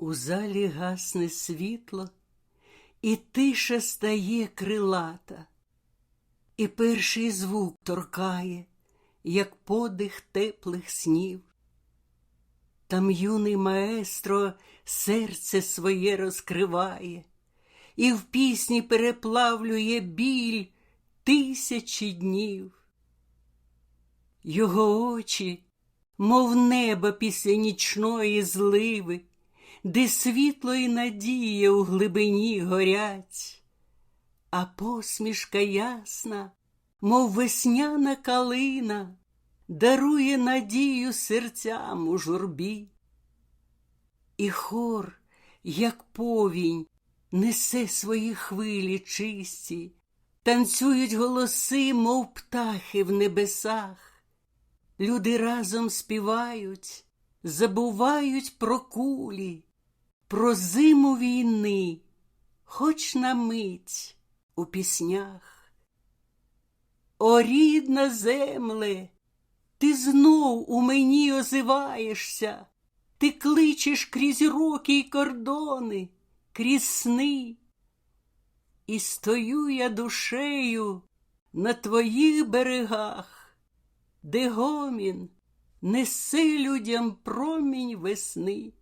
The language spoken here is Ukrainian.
У залі гасне світло, і тиша стає крилата, і перший звук торкає, як подих теплих снів. Там юний маестро серце своє розкриває, і в пісні переплавлює біль тисячі днів. Його очі, мов небо після нічної зливи, де світло і надія у глибині горять, а посмішка ясна, мов весняна калина, дарує надію серцям у журбі. І хор, як повінь, несе свої хвилі чисті, танцюють голоси, мов птахи в небесах. Люди разом співають, забувають про кулі, про зиму війни, хоч на мить у піснях. О, рідна земле, ти знов у мені озиваєшся, ти кличеш крізь роки й кордони, крізь сни. І стою я душею на твоїх берегах, де гомін несе людям промінь весни.